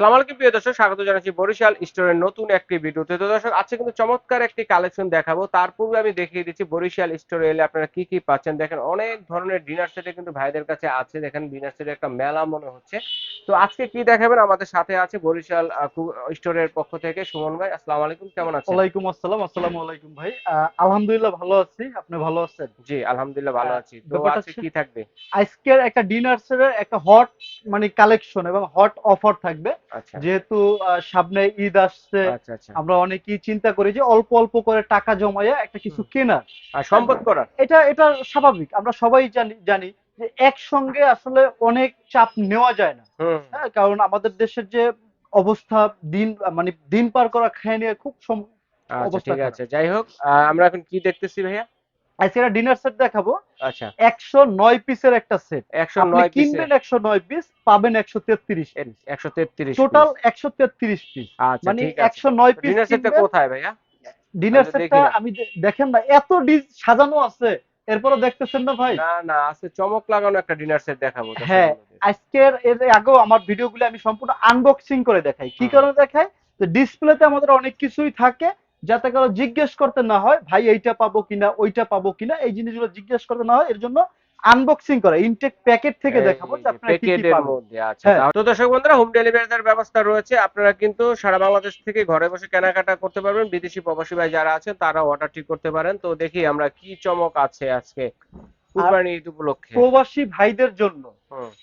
আসসালামু আলাইকুম প্রিয় দর্শক স্বাগত জানাচ্ছি বরিশাল স্টোরের নতুন একটি ভিডিওতে। তো দর্শক আজকে কিন্তু চমৎকার একটি কালেকশন দেখাবো। তার পূর্বে আমি দেখিয়ে দিচ্ছি বরিশাল স্টোরে এলে আপনারা কি কি পাচ্ছেন। দেখেন অনেক ধরনের ডিনার সেটে কিন্তু ভাইদের কাছে আছে। দেখেন ডিনার সেটে একটা মেলা মনে হচ্ছে। তো আজকে কি দেখাবেন? আমাদের সাথে আছে বরিশাল স্টোরের পক্ষ থেকে সুমন ভাই। আসসালামু আলাইকুম কেমন আছেন? ওয়ালাইকুম আসসালাম আসসালামু আলাইকুম ভাই। আলহামদুলিল্লাহ ভালো আছি। আপনি ভালো আছেন? জি আলহামদুলিল্লাহ ভালো আছি। তো আজকে কি থাকবে? আজকের একটা ডিনার সেটের একটা হট মানে কালেকশন এবং হট অফার থাকবে। আচ্ছা। যেহেতু সামনে ঈদ আসছে আচ্ছা আচ্ছা। আমরা অনেকেই চিন্তা করি যে অল্প অল্প করে টাকা জমাইয়া একটা কিছু কেনার। সম্পদ করার। এটা এটা স্বাভাবিক। আমরা সবাই জানি জানি যে একসঙ্গে আসলে অনেক চাপ নেওয়া যায় না। হ্যাঁ কারণ আমাদের দেশের যে অবস্থা দিন মানে দিন পার করা খায় নিয়ে খুব অবস্থা ঠিক আছে। যাই হোক আমরা এখন কি দেখতেছি ভাইয়া? আজকে একটা ডিনার সেট দেখাবো। আচ্ছা। একশো নয় পিসের একটা সেট কিনবেন পিস পাবেন একশো তেত্রিশ একশো তেত্রিশ টোটাল একশো তেত্রিশ পিস আচ্ছা মানে পিস ডিনার সেটটা কোথায় ভাইয়া? ডিনার সেটটা আমি দেখেন না এত ডিস সাজানো আছে। এরপরে দেখতেছেন না ভাই? না না আজকে চমক লাগানো একটা ডিনার সেট দেখাবো। হ্যাঁ। আজকের এর আগেও আমার ভিডিওগুলো আমি সম্পূর্ণ আনবক্সিং করে দেখাই। কি কারণে দেখাই? যে ডিসপ্লেতে আমাদের অনেক কিছুই থাকে। যাতে করে জিজ্ঞেস করতে না হয় ভাই এইটা পাবো কিনা ওইটা পাবো কিনা? এই জিনিসগুলো জিজ্ঞেস করতে না হয় এর জন্য আনবক্সিং করা ইনটেক প্যাকেট থেকে দেখাবো যে আপনারা কি কি পাবেন। আচ্ছা। হ্যাঁ। তো দর্শক বন্ধুরা হোম ডেলিভারির ব্যবস্থা রয়েছে। আপনারা কিন্তু সারা বাংলাদেশ থেকে ঘরে বসে কেনাকাটা করতে পারবেন। বিদেশি প্রবাসী ভাই যারা আছেন তারা অর্ডার ঠিক করতে পারেন। তো দেখি আমরা কি চমক আছে আজকে কুরবানি ঈদ উপলক্ষে। প্রবাসী ভাইদের জন্য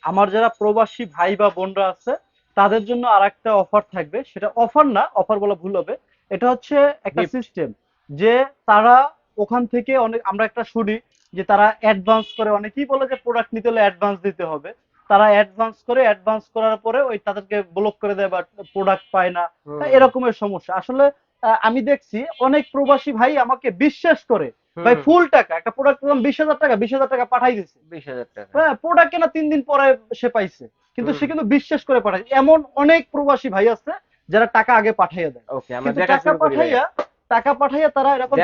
আমার যারা প্রবাসী ভাই বা বোনরা আছে তাদের জন্য আর একটা অফার থাকবে। সেটা অফার না অফার বলা ভুল হবে। এটা হচ্ছে একটা সিস্টেম যে তারা ওখান থেকে অনেক আমরা একটা শুনি যে তারা অ্যাডভান্স করে অনেকেই বলে যে প্রোডাক্ট নিতে হলে অ্যাডভান্স দিতে হবে। তারা অ্যাডভান্স করে অ্যাডভান্স করার পরে ওই তাদেরকে ব্লক করে দেয় বা প্রোডাক্ট পায় না। এরকমের সমস্যা। আসলে আহ, আমি দেখছি অনেক প্রবাসী ভাই আমাকে বিশ্বাস করে ভাই ফুল টাকা একটা প্রোডাক্ট বিশ হাজার টাকা বিশ হাজার টাকা পাঠাই দিছে। বিশ হাজার টাকা। হ্যাঁ প্রোডাক্ট কেনা তিন দিন পরে সে পাইছে। কিন্তু সে কিন্তু বিশ্বাস করে পাঠায়। এমন অনেক প্রবাসী ভাই আছে যারা টাকা আগে পাঠাইয়া দেয়। ওকে আমরা দেখা টাকা পাঠাইয়া টাকা পাঠাইয়া তারা এরকম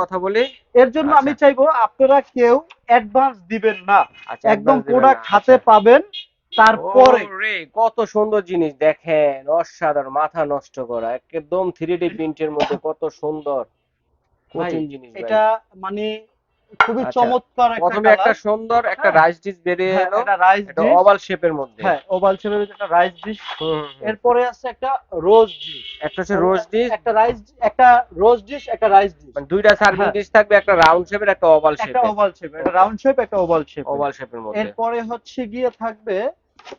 কথা বলি। এর জন্য আমি আচ্ছা। চাইব আপনারা কেউ অ্যাডভান্স দিবেন না। আচ্ছা একদম প্রোডাক্ট হাতে আচ্ছা। পাবেন তারপরে কত সুন্দর জিনিস দেখেন অসাধারণ মাথা নষ্ট করা একদম থ্রি ডি প্রিন্টের মধ্যে কত সুন্দর। কঠিন জিনিস এটা মানে খুবই আচ্ছা, চমৎকার একটা প্রথমে একটা সুন্দর একটা হ্যাঁ। রাইস ডিশ বেরিয়ে হ্যাঁ, এলো। এটা রাইস ডিশ ওভাল শেপের মধ্যে। হ্যাঁ ওভাল শেপের একটা রাইস ডিশ। এরপরে আছে একটা রোজ ডিশ একটা হচ্ছে রোজ ডিশ একটা রাইস একটা রোজ ডিশ একটা রাইস ডিশ মানে দুইটা সার্ভিং হ্যাঁ। ডিশ থাকবে একটা রাউন্ড শেপের একটা ওভাল একটা ওভাল শেপ একটা রাউন্ড শেপ একটা ওভাল শেপ ওভাল শেপের মধ্যে। এরপরে হচ্ছে গিয়ে থাকবে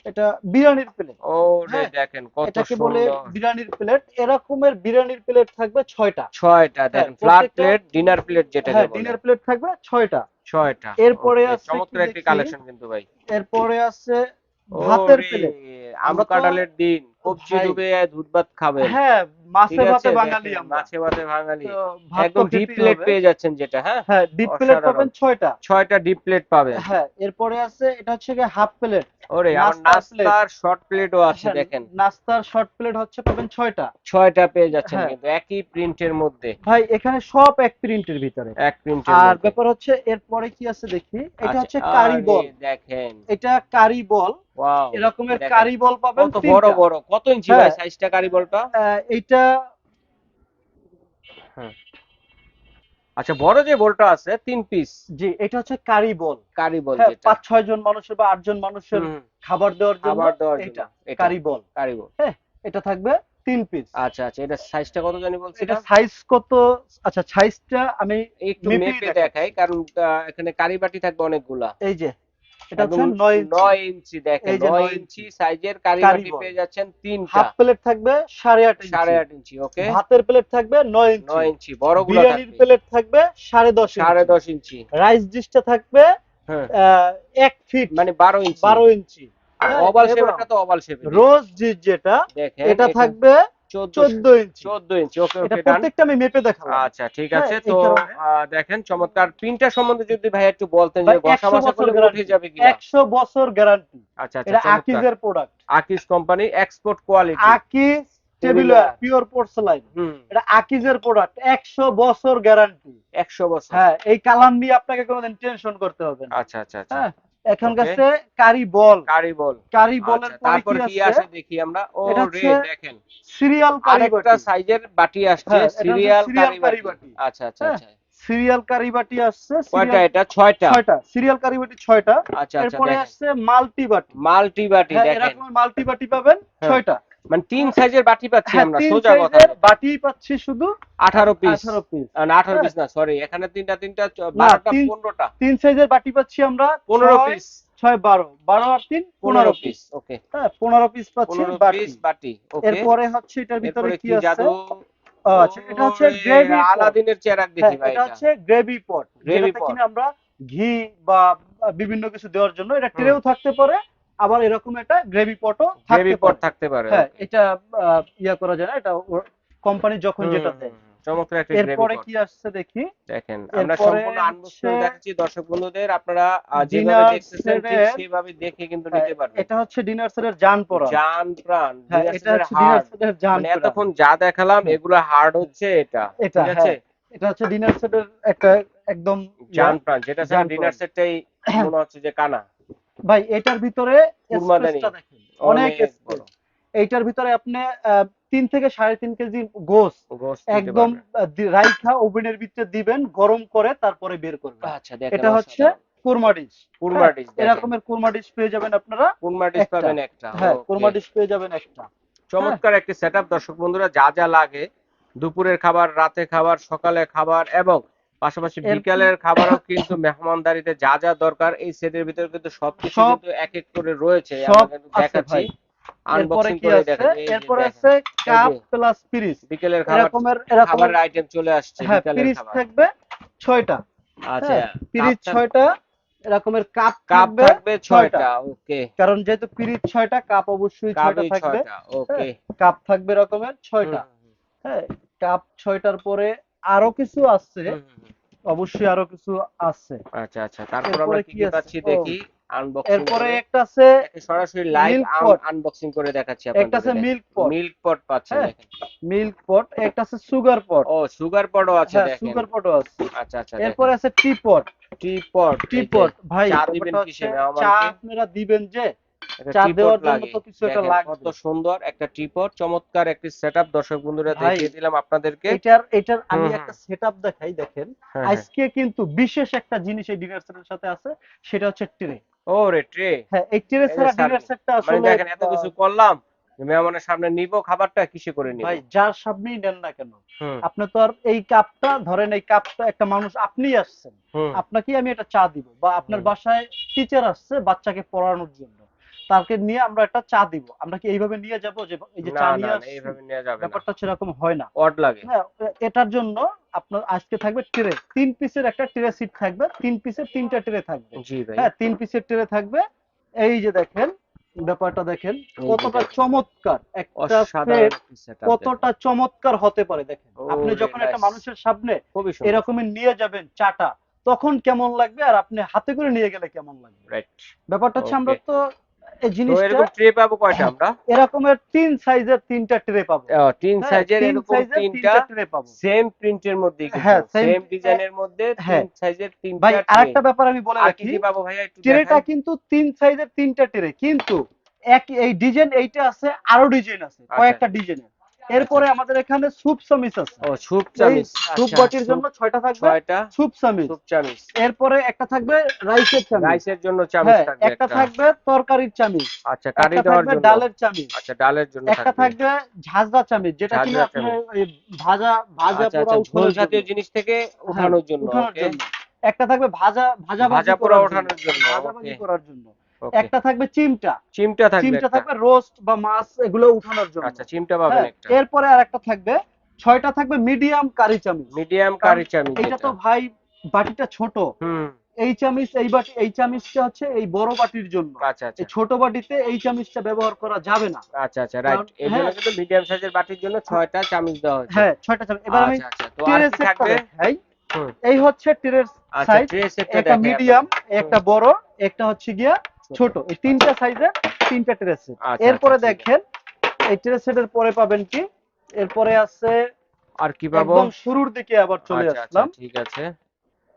এটা বিরিয়ানির প্লেট। ও হ্যাঁ, দেখেন কত এটাকে বলে বিরিয়ানির প্লেট। এরকমের বিরিয়ানির প্লেট থাকবে ছয়টা। ছয়টা দেখেন ফ্ল্যাট প্লেট ডিনার প্লেট যেটা হ্যাঁ ডিনার প্লেট থাকবে ছয়টা। ছয়টা। এরপরে আছে চমৎকার একটি কালেকশন কিন্তু ভাই। এরপরে আছে ভাতের প্লেট আমরা কাঁঠালের দিন কবজি ডুবে দুধ ভাত খাবে হ্যাঁ মাছে ভাতে বাঙালি আমরা। মাছে ভাতে বাঙালি। একদম ডিপ প্লেট পেয়ে যাচ্ছেন যেটা হ্যাঁ? হ্যাঁ ডিপ প্লেট পাবেন ছয়টা। ছয়টা ডিপ প্লেট পাবেন। হ্যাঁ এরপরে আছে এটা হচ্ছে হাফ প্লেট ওরে আমার নাস্তার শর্ট প্লেটও আছে হ্যাঁ, দেখেন। নাস্তার শর্ট প্লেট হচ্ছে পাবেন ছয়টা। ছয়টা পেয়ে যাচ্ছেন হ্যাঁ। কিন্তু একই প্রিন্টের মধ্যে। ভাই এখানে সব এক প্রিন্টের ভিতরে। এক প্রিন্টের আর ব্যাপার হচ্ছে এরপরে কি আছে দেখি? এটা আচ্ছা, হচ্ছে কারি বল। দেখেন। এটা কারি বল। ওয়াও এরকমের কারি বল পাবেন কত বড় বড়। কত ইঞ্চি ভাই হ্যাঁ। সাইজটা কারি বলটা? এইটা আচ্ছা বড় যে বলটা আছে তিন পিস জি এটা হচ্ছে কারি বল। কারি বল হ্যাঁ যেটা। পাঁচ ছয় জন মানুষের বা আট জন মানুষের খাবার দেওয়ার জন্য খাবার দেওয়ার এটা কারি বল। কারি বল। এটা থাকবে তিন পিস আচ্ছা আচ্ছা এটা সাইজটা কত জানি বলছি এটা সাইজ কত আচ্ছা সাইজটা আমি একটু মেপে দেখাই। কারণ এখানে কারি বাটি থাকবে অনেকগুলা। এই যে হচ্ছে ইঞ্চি। দেখেন সাইজের। পেয়ে যাচ্ছেন তিনটা। হাফ প্লেট থাকবে ওকে? ভাতের প্লেট থাকবে ইঞ্চি। থাকবে। প্লেট থাকবে সাড়ে দশ সাড়ে ইঞ্চি দশ ইঞ্চি। রাইস ডিশটা থাকবে হ্যাঁ। ফিট। মানে বারো ইঞ্চি। বারো ইঞ্চি। আর হ্যাঁ, ওভাল শেপটা তো ওভাল শেপে রোজ ডিশ যেটা এটা থাকবে চোদ্দ চোদ্দ ইঞ্চি। চোদ্দ ইঞ্চি। ওকে ওকে প্রত্যেকটা আমি মেপে দেখাবো। আচ্ছা ঠিক হ্যাঁ, আছে। তো দেখেন চমৎকার। প্রিন্টার সম্বন্ধে যদি ভাই একটু বলতেন যে 100 বছর করলে উঠে যাবে কিনা? একশো বছর গ্যারান্টি আচ্ছা আচ্ছা এটা আকিজের product Akij company export quality Akij. টেবিলার pure porcelain এটা আকিজের প্রোডাক্ট একশো বছর গ্যারান্টি একশো বছর। হ্যাঁ এই কালার নিয়ে আপনাকে কোনোদিন টেনশন করতে হবে না। আচ্ছা আচ্ছা আচ্ছা। হ্যাঁ। এখন গেছে কাছে কারি বল। কারি বল। কারি বলের আচ্ছা, তারপর কি আসে দেখি আমরা? ও রে দেখেন। সিরিয়াল কারি আরেকটা বাটি। সাইজের বাটি আসছে হ্যাঁ, সিরিয়াল কারি বাটি। আচ্ছা আচ্ছা হ্যাঁ, আচ্ছা। সিরিয়াল কারি বাটি আসছে কয়টা এটা? ছয়টা? ছয়টা। সিরিয়াল কারি বাটি ছয়টা। আচ্ছা আচ্ছা এরপরে আসছে মাল্টি বাটি। মাল্টি বাটি হ্যাঁ, দেখেন। এরকম মাল্টি বাটি পাবেন হ্যাঁ, ছয়টা। মানে তিন সাইজের বাটি পাচ্ছি হ্যাঁ, আমরা সোজা কথা। বাটি পাচ্ছি শুধু আঠারো পিস আঠারো পিস আঠারো হ্যাঁ। পিস না সরি এখানে তিনটা তিনটা চ- বারোটা তিন- সাইজের বাটি পাচ্ছি আমরা পনেরো ছয়, পিস ছয় বারো। বারো আর তিন পনেরো পনেরো পিস পিস ওকে হ্যাঁ পনেরো পিস পাচ্ছি বাটি। বাটি ওকে এরপরে হচ্ছে এটার ভিতরে কি আছে? আচ্ছা এটা হচ্ছে গ্রেভি আলাদিনের চেরাক দেখি ভাই এটা হচ্ছে গ্রেভি পট যেটাতে pot। আমরা ঘি বা বিভিন্ন কিছু দেওয়ার জন্য এটা ট্রেও থাকতে পারে আবার এরকম একটা গ্রেভি পটও গ্রেভি পট থাকতে পারে হ্যাঁ এটা ইয়া করা যায় না এটা কোম্পানি যখন যেটা দেয় চমৎকার একটা এরপরে কি আসছে দেখি? দেখেন আমরা সম্পূর্ণ আনবক্সিং দেখাচ্ছি দর্শক বন্ধুদের আপনারা যেভাবে দেখতেছেন ঠিক সেভাবে দেখে কিন্তু হ্যাঁ, নিতে পারবেন। এটা হচ্ছে ডিনার সেটের জান পরা জান প্রাণ হ্যাঁ এটা হচ্ছে ডিনার সেটের জান মানে এতক্ষণ যা দেখালাম এগুলো হার্ড হচ্ছে এটা এটা ঠিক আছে? হ্যাঁ এটা হচ্ছে ডিনার সেটের একটা একদম জান প্রাণ যেটা ডিনার। সেটটাই মনে হচ্ছে যে কানা। ভাই এটার ভিতরে। অনেক এইটার ভিতরে আপনি তিন থেকে সাড়ে তিন কেজি গোস একদম রাইখা ওভেনের ভিতরে দিবেন গরম করে তারপরে বের করবেন। আচ্ছা এটা হচ্ছে কুরমা ডিশ। কুরমা ডিশ এরকমের কুরমা ডিশ পেয়ে যাবেন আপনারা। কুরমা ডিশ পাবেন একটা। হ্যাঁ Okay. কুরমা ডিশ পেয়ে যাবেন একটা। চমৎকার একটি সেটআপ দর্শক বন্ধুরা যা যা লাগে দুপুরের খাবার রাতে খাবার সকালে খাবার এবং পাশাপাশি বিকালের খাবারও কিন্তু মেহমানদারিতে যা যা দরকার এই সেটের ভিতরে কিন্তু সবকিছু সব- কিন্তু এক এক করে রয়েছে। সব আমরা কিন্তু দেখাচ্ছি। এরপরে কি আছে? দেখেন এরপরে আছে কাপ প্লাস পিরিস বিকেলের খাবার এরকমের খাবারের আইটেম চলে আসছে হ্যাঁ বিকালের খাবার। থাকবে ছয়টা। আচ্ছা হ্যাঁ, পিরিচ ছয়টা এরকমের কাপ কাপ থাকবে থাকবে ছয়টা। ওকে। কারণ যেহেতু পিরিচ ছয়টা কাপ অবশ্যই ছয়টা কাপই থাকবে। ছয়টা ওকে। কাপ থাকবে রকমের ছয়টা। হ্যাঁ কাপ ছয়টার পরে আরও কিছু আছে। অবশ্যই আরও কিছু আছে। আচ্ছা আচ্ছা তারপর আমরা কি? পাচ্ছি দেখি আনবক্সিং এরপরে একটা আছে সরাসরি লাইভ আনবক্সিং করে দেখাচ্ছি আপনাদের একটা আছে মিল্ক পট মিল্ক পট পাচ্ছেন হ্যাঁ, দেখেন। মিল্ক পট একটা আছে সুগার পট ও সুগার পটও আছে হ্যাঁ দেখেন। সুগার পটও আছে। আচ্ছা আচ্ছা এরপরে আছে টি পট টি পট টি পট ভাই চা দিবেন যে চা দেওয়ার জন্য তো কিছু একটা লাগবে। কত সুন্দর একটা টি চমৎকার একটি সেটআপ দর্শক বন্ধুরা দেখিয়ে দিলাম আপনাদেরকে। এটার এটার আমি একটা সেটআপ দেখাই দেখেন। আজকে কিন্তু বিশেষ একটা জিনিস এই ডিনার সেটের সাথে আছে সেটা হচ্ছে ট্রে ও ট্রে হ্যাঁ এই ট্রে ছাড়া ডিনার সেটটা আসলে দেখেন এত কিছু করলাম মেহমানের সামনে নিব খাবারটা কিসে করে নিব? ভাই যার সামনেই নেন না কেন? আপনি তো আর এই কাপটা ধরেন এই কাপটা একটা মানুষ আপনিই আসছেন। হুম। আপনাকে আমি এটা চা দিব বা আপনার বাসায় টিচার আসছে বাচ্চাকে পড়ানোর জন্য। তাকে নিয়ে আমরা একটা চা দিব। আমরা কি এইভাবে নিয়ে যাব যে এই যে চা নিয়ে এইভাবে নেওয়া যাবে ব্যাপারটা সেরকম হয় না। অড লাগে। হ্যাঁ এটার জন্য আপনার আজকে থাকবে ট্রে তিন পিসের একটা ট্রে সিট থাকবে। তিন পিসের তিনটা ট্রে থাকবে। জি ভাই। হ্যাঁ তিন পিসের ট্রে থাকবে। এই যে দেখেন ব্যাপারটা দেখেন কতটা চমৎকার। একটা কতটা চমৎকার হতে পারে দেখেন। আপনি যখন একটা মানুষের সামনে এরকমের নিয়ে যাবেন চাটা তখন কেমন লাগবে? আর আপনি হাতে করে নিয়ে গেলে কেমন লাগবে? রাইট ব্যাপারটা হচ্ছে আমরা তো এই জিনিসটা এরকম ট্রে পাবো কয়টা আমরা? এরকমের তিন সাইজের তিনটা ট্রে পাবো। তিন হ্যাঁ, সাইজের এরকম তিনটা ট্রে পাবো। সেম প্রিন্টের মধ্যে হ্যাঁ, সেম ডিজাইনের মধ্যে হ্যাঁ। তিন সাইজের তিনটা ভাই আরেকটা ব্যাপার আমি বলে রাখি কি পাবো ভাইয়া একটু ট্রেটা কিন্তু তিন সাইজের তিনটা ট্রে কিন্তু এক এই ডিজাইন এইটা আছে আরও ডিজাইন আছে আচ্ছা। কয়েকটা ডিজাইনের এরপরে আমাদের এখানে স্যুপ সামিস আছে। ও স্যুপ চামিচ। স্যুপ আচ্ছা, বাটির জন্য ছয়টা থাকবে ছয়টা। স্যুপ সামিস স্যুপ চামিচ। এরপরে একটা থাকবে রাইসের চামিচ। রাইসের জন্য চামিচ হ্যাঁ থাকবে একটা থাকবে তরকারির চামিচ। আচ্ছা কারি দেওয়ার জন্য। ডালের চামিচ। আচ্ছা ডালের জন্য একটা থাকবে। ঝাঁঝরা চামিচ যেটা ঝাঁঝরা আপনার ভাজা ভাজা আচ্ছা পোড়া আচ্ছা ঝোল জাতীয় জিনিস থেকে উঠানোর জন্য উঠানোর ওকে। জন্য। একটা থাকবে ভাজা ভাজা ভাজা পোড়া ওঠানোর জন্য, ভাজা ভাজি করার জন্য। একটা থাকবে চিমটা। চিমটা থাকবে চিমটা থাকবে রোস্ট বা মাছ এগুলো উঠানোর জন্য। আচ্ছা চিমটা পাবেন হ্যাঁ, একটা। এরপরে আর একটা থাকবে ছয়টা থাকবে মিডিয়াম কারি চামিচ। মিডিয়াম কারি চামিচ এটা। তো ভাই বাটিটা ছোট। হুম। এই চামিচ এই বাটি এই চামিচটা হচ্ছে এই বড় বাটির জন্য। আচ্ছা আচ্ছা। এই ছোট বাটিতে এই চামিচটা ব্যবহার করা যাবে না। আচ্ছা আচ্ছা রাইট এর জন্য হ্যাঁ। কিন্তু মিডিয়াম সাইজের বাটির জন্য ছয়টা চামিচ দেওয়া হয়েছে। হ্যাঁ ছয়টা চামিচ। এবার আমি আচ্ছা আচ্ছা তো আর কি থাকবে। হুম। এই হচ্ছে ট্রের আচ্ছা সাইজ ট্রে সেটটা একটা মিডিয়াম একটা বড় একটা হচ্ছে গিয়া ছোট এই তিনটা সাইজের তিনটা ট্রে সেট আচ্ছা, এরপরে আচ্ছা, দেখেন এই ট্রে সেটের পরে পাবেন কি? এরপরে আছে আর কি পাবো? একদম শুরুর দিকে আবার চলে আচ্ছা, আচ্ছা, আসলাম। ঠিক আছে।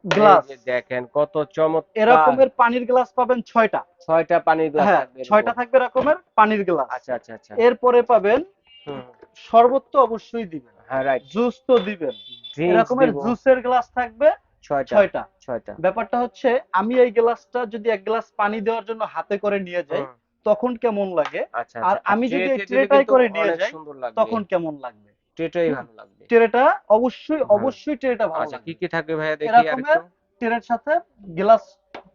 গ্লাস দেখেন কত চমৎকার। এরকমের পানির গ্লাস পাবেন ছয়টা। ছয়টা পানির গ্লাস হ্যাঁ থাকবে এরকম। ছয়টা থাকবে এরকমের পানির গ্লাস আচ্ছা আচ্ছা আচ্ছা। এরপরে পাবেন শরবত তো অবশ্যই দিবেন। হ্যাঁ রাইট জুস তো দিবেন। এরকমের জুসের গ্লাস থাকবে ছয়টা ছয়টা। ছয়টা। ব্যাপারটা হচ্ছে আমি এই গ্লাসটা যদি এক গ্লাস পানি দেওয়ার জন্য হাতে করে নিয়ে যাই তখন কেমন লাগে? আচ্ছা আর আচ্ছা। আমি যদি ট্রেটাই করে নিয়ে যাই, তখন কেমন লাগবে? ট্রেটাই ভালো লাগবে। ট্রেটা অবশ্যই অবশ্যই ট্রেটা ভালো আচ্ছা কি কি থাকবে ভাইয়া? দেখি এরকমের আরেকটু ট্রের সাথে গ্লাস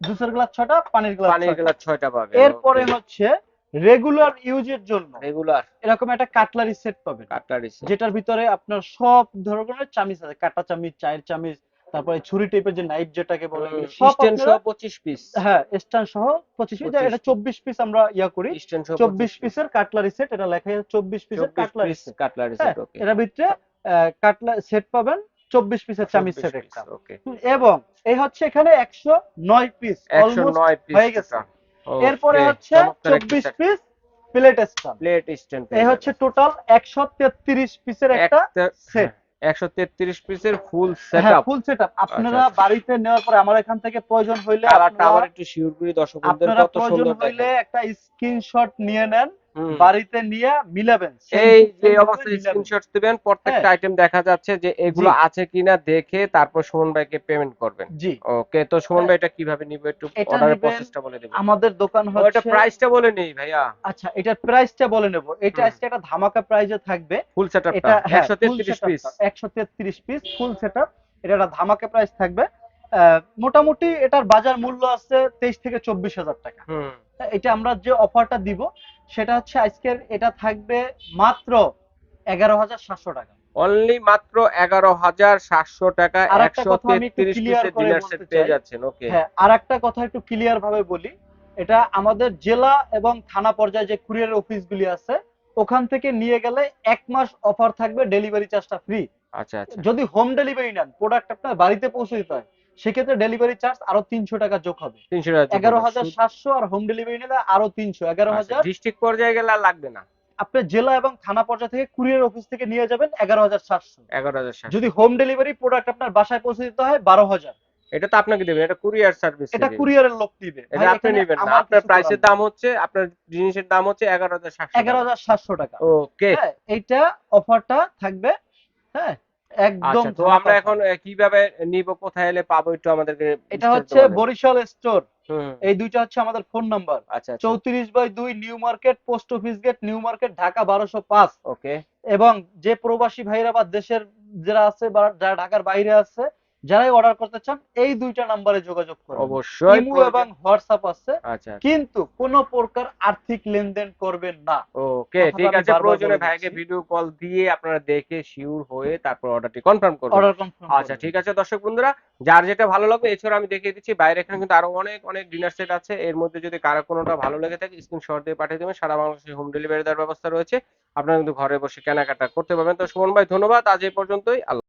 জুসের গ্লাস ছটা পানির গ্লাস পানির গ্লাস ছয়টা পাবে এরপরে হচ্ছে রেগুলার ইউজের জন্য রেগুলার। এরকম একটা কাটলারি সেট পাবেন। কাটলারি যেটার ভিতরে আপনার সব ধরনের চামিচ আছে কাটা চামিচ চায়ের চামিচ তারপরে ছুরি টাইপের যে নাইফ যেটাকে বলে স্ট্যান্ড সহ 25 পিস হ্যাঁ স্ট্যান্ড সহ 25 পিস এটা 24 পিস আমরা ইয়া করি। 24 পিসের কাটলারি সেট এটা লেখা আছে 24 পিসের cutlery set cutlery set okay এর ভিতরে কাটলার সেট পাবেন 24 পিসের চামিচ সেট ওকে এবং এই হচ্ছে এখানে 109 পিস অলমোস্ট হয়ে গেছে। এরপরে হচ্ছে 24 piece plate stand plate stand এই হচ্ছে টোটাল 133 পিসের একটা সেট 133 পিসের ফুল সেটআপ ফুল সেটআপ আপনারা আচ্ছা। বাড়িতে নেওয়ার পরে আমার এখান থেকে প্রয়োজন হইলে আর আবার একটু শিওর করে দর্শকদের কত সুন্দর দেখেন আপনারা প্রয়োজন হইলে একটা স্ক্রিনশট নিয়ে নেন বাড়িতে নিয়ে মিলাবেন। এই যে মিলাবেন। স্ক্রিনশট দিবেন প্রত্যেকটা হ্যাঁ। আইটেম দেখা যাচ্ছে যে এগুলো আছে কিনা দেখে তারপর সুমন ভাইকে পেমেন্ট করবেন। জি। ওকে তো সুমন হ্যাঁ। ভাই এটা কীভাবে নিব একটু এটা অর্ডারের প্রসেসটা বলে দেবেন। আমাদের দোকান ওটা হচ্ছে প্রাইসটা বলে নেই ভাইয়া। আচ্ছা এটার প্রাইসটা বলে নেব। এটা আজকে একটা ধামাকা প্রাইজে থাকবে। ফুল সেটআপটা এটা হ্যাঁ 133 পিস একশো তেত্রিশ পিস ফুল সেটআপ এটা একটা ধামাকা প্রাইস থাকবে। মোটামুটি এটার বাজার মূল্য আছে তেইশ থেকে চব্বিশ হাজার টাকা। এটা আমরা যে অফারটা দিব সেটা হচ্ছে আজকের এটা থাকবে মাত্র এগারো হাজার সাতশো টাকা। অনলি মাত্র এগারো হাজার সাতশো টাকা আর একটা একশো তেত্রিশ সেট পেয়ে যাচ্ছেন ওকে হ্যাঁ আর একটা কথা একটু ক্লিয়ার ভাবে বলি। এটা আমাদের জেলা এবং থানা পর্যায়ে যে কুরিয়ার অফিসগুলি আছে ওখান থেকে নিয়ে গেলে এক মাস অফার থাকবে ডেলিভারি চার্জটা ফ্রি আচ্ছা আচ্ছা। যদি হোম ডেলিভারি নেন প্রোডাক্ট আপনার বাড়িতে পৌঁছে দিতে হয়। সেক্ষেত্রে ডেলিভারি চার্জ আরও তিনশো টাকা যোগ হবে। তিনশো টাকা এগারো হাজার সাতশো আর হোম ডেলিভারি নিলে আরও তিনশো। এগারো হাজার ডিস্ট্রিক্ট পর্যায়ে গেলে আর লাগবে না। আপনি জেলা এবং থানা পর্যায়ে থেকে কুরিয়ার অফিস থেকে নিয়ে যাবেন এগারো হাজার সাতশো। এগারো হাজার যদি হোম ডেলিভারি প্রোডাক্ট আপনার বাসায় পৌঁছে দিতে হয় বারো হাজার। এটা তো আপনাকে দেবেন এটা কুরিয়ার সার্ভিস এটা কুরিয়ারের লোক দিবে। এটা আপনি নেবেন না। আপনার প্রাইসের দাম হচ্ছে আপনার জিনিসের দাম হচ্ছে এগারো হাজার সাতশো নেই। এগারো হাজার সাতশো টাকা। ওকে হ্যাঁ এইটা অফারটা থাকবে। হ্যাঁ একদম আচ্ছা তো আমরা এখন কীভাবে নিব কোথায় এলে পাবো একটু আমাদেরকে এটা হচ্ছে বরিশাল স্টোর এই দুইটা হচ্ছে আমাদের ফোন নাম্বার আচ্ছা আচ্ছা। চৌত্রিশ বাই দুই New Market post office gate New Market Dhaka বারোশো পাঁচ। ওকে। এবং যে প্রবাসী ভাইরা বা দেশের যারা আছে বা যারা ঢাকার বাইরে আছে যারাই অর্ডার করতে চান এই দুইটা নাম্বারে যোগাযোগ করুন। অবশ্যই ইমো এবং হোয়াটসঅ্যাপ আছে। আচ্ছা কিন্তু কোনো প্রকার আর্থিক লেনদেন করবেন না। ওকে ঠিক আছে প্রয়োজনে ভাইকে ভিডিও কল দিয়ে আপনারা দেখে শিওর হয়ে তারপর অর্ডারটি কনফার্ম করবেন। অর্ডার কনফার্ম আচ্ছা ঠিক আছে দর্শক বন্ধুরা যার যেটা ভালো লাগবে এছাড়া আমি দেখিয়ে দিচ্ছি বাইরে এখানে কিন্তু আরও অনেক অনেক ডিনার সেট আছে। এর মধ্যে যদি কারও কোনোটা ভালো লেগে থাকে স্ক্রিনশট দিয়ে পাঠিয়ে দেবেন। সারা বাংলাদেশে হোম ডেলিভারি দেওয়ার ব্যবস্থা রয়েছে। আপনারা কিন্তু ঘরে বসে কেনাকাটা করতে পারবেন। তো সুমন ভাই ধন্যবাদ। আজ এই পর্যন্তই। আল্লাহ